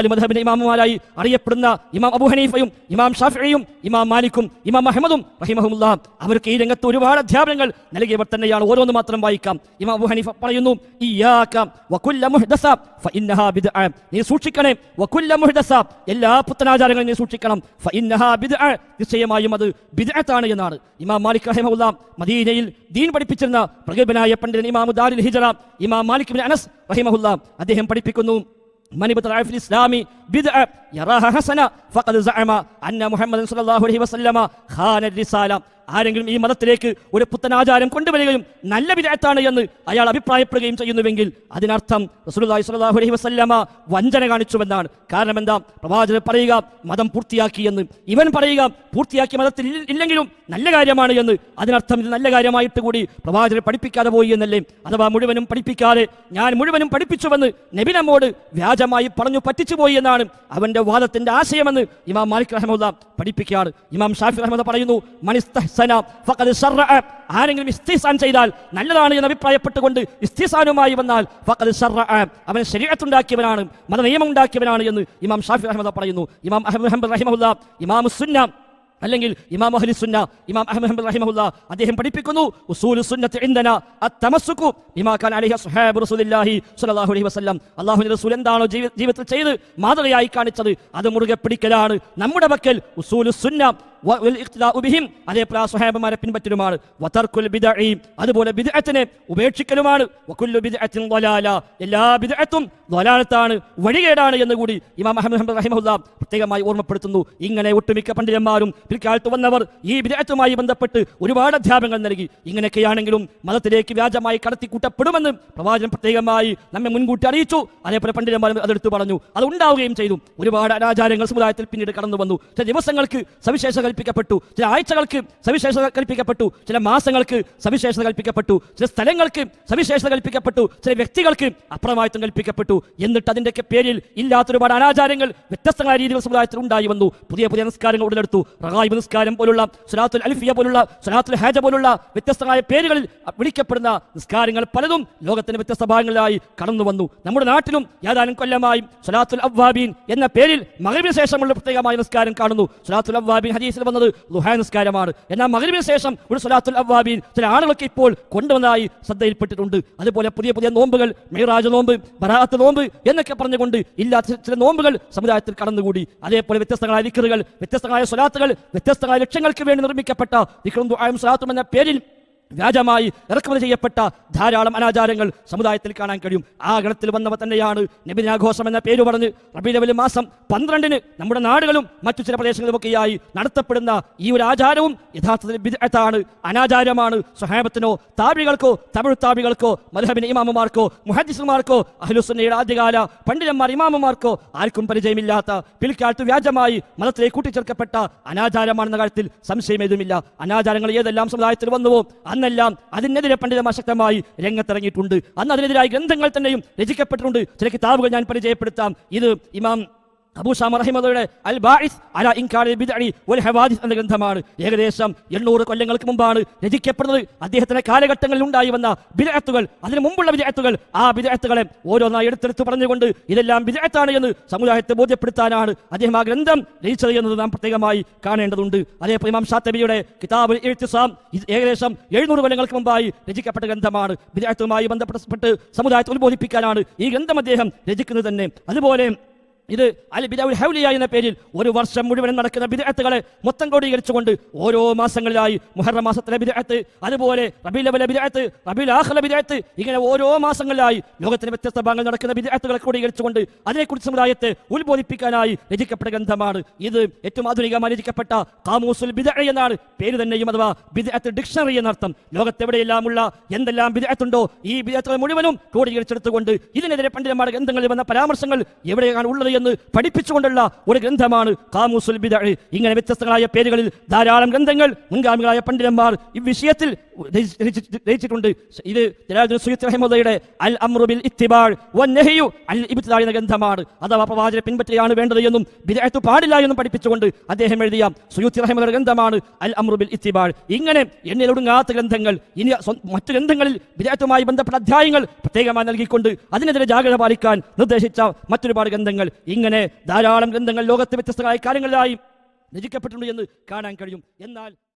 അലി മധബിന്റെ ഇമാമുമാരായി അറിയപ്പെടുന്ന ഇമാം അബു ഹനീഫയും ഇമാം ഷാഫിയും ഇമാം മാലിക്കും ഇമാം അഹമ്മദും റഹിമഹുല്ല അവർക്ക് ഈ രംഗത്ത് ഒരുപാട് അധ്യാപനങ്ങൾ നൽകിയവർ തന്നെയാണ് ഓരോന്ന് മാത്രം വായിക്കാം. ഇമാം അബു ഹനീഫ പറയുന്നു നീ സൂക്ഷിക്കണേ എല്ലാ പുത്തനാചാരങ്ങളും നീ സൂക്ഷിക്കണം. നിശ്ചയമായും അത് ബിദ്അത്താണ് എന്നാണ്. ഇമാം മാലിക് റഹിമഹുല്ല മദീനയിൽ ദീൻ പഠിപ്പിച്ചിരുന്ന പ്രഗത്ഭനായ പണ്ഡിതൻ ഇമാം ദാരുൽ ഹിജറ ഇമാം മാലിക് അനസ് റഹിമഹുല്ല അദ്ദേഹം പഠിപ്പിക്കുന്നു. من ابتدع في الاسلام بدعه يراها حسنه فقد زعم ان محمد صلى الله عليه وسلم خان الرساله ആരെങ്കിലും ഈ മതത്തിലേക്ക് ഒരു പുത്തനാചാരം കൊണ്ടുവരികയും നല്ല വിജയത്താണ് എന്ന് അയാൾ അഭിപ്രായപ്പെടുകയും ചെയ്യുന്നുവെങ്കിൽ അതിനർത്ഥം റസൂലുള്ളാഹി സ്വല്ലല്ലാഹു അലൈഹി വസല്ലമ വഞ്ചന കാണിച്ചുവെന്നാണ്. കാരണം എന്താ? പ്രവാചകൻ പറയുക മതം പൂർത്തിയാക്കി എന്ന്. ഇവൻ പറയുക പൂർത്തിയാക്കി മതത്തിൽ ഇല്ലെങ്കിലും നല്ല കാര്യമാണ് എന്ന്. അതിനർത്ഥം ഇത് നല്ല കാര്യമായിട്ട് കൂടി പ്രവാചകൻ പഠിപ്പിക്കാതെ പോയി എന്നല്ലേ? അഥവാ മുഴുവനും പഠിപ്പിക്കാതെ ഞാൻ മുഴുവനും പഠിപ്പിച്ചുവെന്ന് നബി നമ്മോട് വ്യാജമായി പറഞ്ഞു പറ്റിച്ചു പോയി എന്നാണ് അവന്റെ വാദത്തിന്റെ ആശയമെന്ന് ഇമാം മാലിക് റഹമുല്ല പഠിപ്പിക്കുകയാണ്. ഇമാം ഷാഫി റഹമുല്ല പറയുന്നു ആരെങ്കിലും ഇസ്തിസാൻ ചെയ്താൽ നല്ലതാണ് എന്ന് അഭിപ്രായപ്പെട്ടുകൊണ്ട് ഇസ്തിസാനുമായി വന്നാൽ ഫഖദ് ശർറഅ അവൻ ശരീരത്തുണ്ടാക്കിയവനാണ് മത നിയമം ഉണ്ടാക്കിയവനാണ് എന്ന് ഇമാം ഷാഫി അഹമ്മദ പറയുന്നു. ഇമാം അഹമ്മദ് ഹംബൽ റഹിമഹുല്ല ഇമാം സുന്ന അല്ലെങ്കിൽ ഇമാം അഹ്ലി സുന്ന ഇമാം അഹമ്മദ് ഹംബൽ റഹിമഹുല്ല അദ്ദേഹം പഠിപ്പിക്കുന്നു. ഉസൂലു സുന്നത്ത് ഇൻദന അത്തമസ്സുകു ബിമാ കാന അലൈഹി അസ്ഹാബു റസൂലുള്ളാഹി സ്വല്ലല്ലാഹു അലൈഹി വസല്ലം. അല്ലാഹുവിന്റെ റസൂൽ എന്താണോ ജീവിതത്തിൽ ചെയ്ത് മാതൃകയായി കാണിച്ചത് അത് മുറുകെ പിടിക്കലാണ്. നമ്മുടെ പക്കൽ ഉസൂലു സുന്ന അതേപോലെ ആ സ്വഹാബമാരെ പിൻപറ്റലുമാണ്. അതുപോലെ ബിദ്അത്തിനെ ഉപേക്ഷിക്കലുമാണ്. എല്ലാ ബിദ്അത്തും ളലാലത്താണ് വഴികേടാണ് എന്ന് കൂടി ഇമാം അഹ്മദ് ഹംബൽ റഹിമഹുല്ല പ്രത്യേകമായി ഓർമ്മപ്പെടുത്തുന്നു. ഇങ്ങനെ ഒട്ടുമിക്ക പണ്ഡിതന്മാരും പിൽക്കാലത്ത് വന്നവർ ഈ ബിദ്അത്തുമായി ബന്ധപ്പെട്ട് ഒരുപാട് അധ്യാപനങ്ങൾ നൽകി. ഇങ്ങനെയൊക്കെയാണെങ്കിലും മതത്തിലേക്ക് വ്യാജമായി കടത്തിക്കൂട്ടപ്പെടുമെന്ന് പ്രവാചകൻ പ്രത്യേകമായി നമ്മെ മുൻകൂട്ടി അറിയിച്ചു. അതേപോലെ പണ്ഡിതന്മാരും അതെടുത്തു പറഞ്ഞു. അത് ഉണ്ടാവുകയും ചെയ്തു. ഒരുപാട് അനാചാരങ്ങൾ സമുദായത്തിൽ പിന്നീട് കടന്നു വന്നു ചില ദിവസങ്ങൾക്ക് സവിശേഷത കൽപ്പിക്കപ്പെട്ടു. ചില ആഴ്ചകൾക്ക് സവിശേഷത കൽപ്പിക്കപ്പെട്ടു. ചില മാസങ്ങൾക്ക് സവിശേഷത കൽപ്പിക്കപ്പെട്ടു. ചില സ്ഥലങ്ങൾക്ക് സവിശേഷത കൽപ്പിക്കപ്പെട്ടു. ചില വ്യക്തികൾക്ക് അപ്രമായത്വം കൽപ്പിക്കപ്പെട്ടു. എന്നിട്ട് അതിന്റെയൊക്കെ പേരിൽ ഇല്ലാത്ത ഒരുപാട് അനാചാരങ്ങൾ വ്യത്യസ്തമായ രീതികൾ സമുദായത്തിൽ ഉണ്ടായി വന്നു. പുതിയ പുതിയ നിസ്കാരങ്ങൾ ഉടലെടുത്തു. റഹായിബ് നിസ്കാരം പോലുള്ള സുലാത്തുൽ അലിഫിയ പോലുള്ള സുലാത്തുൽ ഹാജ പോലുള്ള വ്യത്യസ്തമായ പേരുകളിൽ വിളിക്കപ്പെടുന്ന നിസ്കാരങ്ങൾ പലതും ലോകത്തിന്റെ വ്യത്യസ്ത ഭാഗങ്ങളിലായി കടന്നു വന്നു. നമ്മുടെ നാട്ടിലും ഏതാനും കൊല്ലമായി സുലാത്തുൽ അവ്വാബീൻ എന്ന പേരിൽ മകവിന് ശേഷമുള്ള പ്രത്യേകമായ നിസ്കാരം കാണുന്നു. സുലാത്തുൽ അവ്വാബീൻ ഹദീസിൽ വന്നത് ലുഹാ നിസ്കാരമാണ്. എന്നാൽ മകരവിന് ശേഷം ഒരു സുലാത്തുൽ അവ്വാബീൻ ചില ആളുകളൊക്കെ ഇപ്പോൾ കൊണ്ടുവന്നതായി ശ്രദ്ധയിൽപ്പെട്ടിട്ടുണ്ട്. അതുപോലെ പുതിയ പുതിയ നോമ്പുകൾ മെയ്റാജ് നോമ്പ് ബറാത്ത് നോമ്പ് എന്നൊക്കെ പറഞ്ഞുകൊണ്ട് ഇല്ലാത്ത ചില നോമ്പുകൾ സമുദായത്തിൽ കടന്നുകൂടി. അതേപോലെ വ്യത്യസ്തങ്ങളായ വിക്കറുകൾ വ്യത്യസ്തങ്ങളായ സ്വലാത്തുകൾ വ്യത്യസ്തങ്ങളായ ലക്ഷ്യങ്ങൾക്ക് വേണ്ടി നിർമ്മിക്കപ്പെട്ട വിക്രം ദുആയും സ്വലാത്തും എന്ന പേരിൽ വ്യാജമായി ഇറക്കുമതി ചെയ്യപ്പെട്ട ധാരാളം അനാചാരങ്ങൾ സമുദായത്തിൽ കാണാൻ കഴിയും. ആ ഗണത്തിൽ വന്നവ തന്നെയാണ് നബിദിനാഘോഷം എന്ന പേര് പറഞ്ഞ് റബീലവൽ മാസം പന്ത്രണ്ടിന് നമ്മുടെ നാടുകളും മറ്റു ചില പ്രദേശങ്ങളുമൊക്കെയായി നടത്തപ്പെടുന്ന ഈ ഒരു ആചാരവും യഥാർത്ഥത്തിൽ ബിദ്അത്താണ് അനാചാരമാണ്. സ്വഹാബത്തിനോ താപികൾക്കോ തമിഴ് താപികൾക്കോ മധുഹബിന് ഇമാമുമാർക്കോ മുഹദ്ദിസുമാർക്കോ അഹ്ലുസുന്നയുടെ ആദ്യകാല പണ്ഡിതന്മാർ ഇമാമുമാർക്കോ ആർക്കും പരിചയമില്ലാത്ത പിൽക്കാലത്ത് വ്യാജമായി മതത്തിലേക്ക് കൂട്ടിച്ചേർക്കപ്പെട്ട അനാചാരമാണെന്ന കാര്യത്തിൽ സംശയമേതുമില്ല. അനാചാരങ്ങൾ ഏതെല്ലാം സമുദായത്തിൽ വന്നുവോ അന്നെല്ലാം അതിനെതിരെ പണ്ഡിതമാർ ശക്തമായി രംഗത്തിറങ്ങിയിട്ടുണ്ട്. അന്ന് അതിനെതിരായ ഗ്രന്ഥങ്ങൾ തന്നെയും രചിക്കപ്പെട്ടിട്ടുണ്ട്. ചില കിതാബുകൾ ഞാൻ പരിചയപ്പെടുത്താം. ഇത് ഇമാം അബൂ ഷാമ അൽ ബാഇസ് അല ഇൻകാലിൽ ബിദ്അഇ വൽ ഹവാദിസ് എന്ന ഗ്രന്ഥമാണ്. ഏകദേശം എണ്ണൂറ് കൊല്ലങ്ങൾക്ക് മുമ്പാണ് രചിക്കപ്പെടുന്നത്. അദ്ദേഹത്തിന്റെ കാലഘട്ടങ്ങളിൽ ഉണ്ടായി വന്ന ബിദഅത്തുകൾ അതിനു മുമ്പുള്ള ബിദ്അത്തുകൾ ആ ബിദ്അത്തുകളെ ഓരോന്നായി എടുത്തെടുത്ത് പറഞ്ഞുകൊണ്ട് ഇതെല്ലാം ബിദ്അത്താണ് എന്ന് സമുദായത്തെ ബോധ്യപ്പെടുത്താനാണ് അദ്ദേഹം ആ ഗ്രന്ഥം രചിച്ചത് എന്നത് നാം പ്രത്യേകമായി കാണേണ്ടതുണ്ട്. അതേപോലെ ഇമാം ഷാത്തബിയുടെ കിതാബ് എഴുത്തിസാം ഏകദേശം എഴുന്നൂറ് കൊല്ലങ്ങൾക്ക് മുമ്പായി രചിക്കപ്പെട്ട ഗ്രന്ഥമാണ്. ബിദ്അത്തുമായി ബന്ധപ്പെട്ട് സമുദായത്തെ ഉത്ബോധിപ്പിക്കാനാണ് ഈ ഗ്രന്ഥം അദ്ദേഹം രചിക്കുന്നത് തന്നെ. അതുപോലെ ഇത് അൽ ബിദഉൽ ഹൗലിയ എന്ന പേരിൽ ഒരു വർഷം മുഴുവൻ നടക്കുന്ന ബിദഅത്തുകളെ മൊത്തം ക്രോഡീകരിച്ചുകൊണ്ട് ഓരോ മാസങ്ങളിലായി മുഹറം മാസത്തിലെ ബിദഅത്ത് അതുപോലെ റബീലവലെ ബിദഅത്ത് റബീൽ ആഹ്ല ബിദഅത്ത് ഇങ്ങനെ ഓരോ മാസങ്ങളിലായി ലോകത്തിന്റെ വ്യത്യസ്ത ഭാഗങ്ങൾ നടക്കുന്ന ബിദഅത്തുകളെ ക്രോഡീകരിച്ചുകൊണ്ട് അതിനെക്കുറിച്ച് സമുദായത്തെ ഉത്ബോധിപ്പിക്കാനായി രചിക്കപ്പെട്ട ഗ്രന്ഥമാണ് ഇത്. ഏറ്റവും ആധുനികമായി രചിക്കപ്പെട്ട കാമൂസുൽ ബിദഅ എന്നാണ് പേര് തന്നെയും അഥവാ ബിദഅത്ത് ഡിക്ഷണറി എന്നർത്ഥം. ലോകത്തെവിടെയെല്ലാമുള്ള എന്തെല്ലാം ബിദഅത്തുണ്ടോ ഈ ബിദഅത്തുകൾ മുഴുവനും ക്രോഡീകരിച്ചെടുത്തുകൊണ്ട് ഇതിനെതിരെ പണ്ഡിതന്മാരുടെ ഗ്രന്ഥങ്ങളിൽ വന്ന പരാമർശങ്ങൾ എവിടെയാണ് ഉള്ളത് എന്ന് പഠിപ്പിച്ചുകൊണ്ടുള്ള ഒരു ഗ്രന്ഥമാണ് കാമൂസുൽ ബിദഅ. ഇങ്ങനെ വ്യത്യസ്തങ്ങളായ പേരുകളിൽ ധാരാളം ഗ്രന്ഥങ്ങൾ മുൻഗാമികളായ പണ്ഡിതന്മാർ ഈ വിഷയത്തിൽ രചി- രചി- രചിച്ചിട്ടുണ്ട് ഇത് ജലാലുദ്ദീൻ അൽ അംറു ബിൽ ഇത്തിബാൾ അൽ ഇബ്തിദാ എന്ന ഗ്രന്ഥമാണ്. അഥവാ പ്രവാചകരെ പിൻപറ്റുകയാണ് വേണ്ടത് എന്നും ബിദഅത്ത് പാടില്ല എന്നും പഠിപ്പിച്ചുകൊണ്ട് അദ്ദേഹം എഴുതിയ സുയ്യിദ് റഹിമഹുള്ള ഗ്രന്ഥമാണ് അൽ അമ്രുബിൽ ബിൽ ഇത്തിബാൾ ഇങ്ങനെ എണ്ണിലൊടുങ്ങാത്ത ഗ്രന്ഥങ്ങൾ ഇനി മറ്റു ഗ്രന്ഥങ്ങളിൽ വിദഗ്ധവുമായി ബന്ധപ്പെട്ട അധ്യായങ്ങൾ പ്രത്യേകമായി നൽകിക്കൊണ്ട് അതിനെതിരെ ജാഗ്രത പാലിക്കാൻ നിർദ്ദേശിച്ച മറ്റൊരുപാട് ഗ്രന്ഥങ്ങൾ ഇങ്ങനെ ധാരാളം ഗ്രന്ഥങ്ങൾ ലോകത്തെ വ്യത്യസ്തമായ കാര്യങ്ങളിലായി രചിക്കപ്പെട്ടിട്ടുണ്ട് എന്ന് കാണാൻ കഴിയും. എന്നാൽ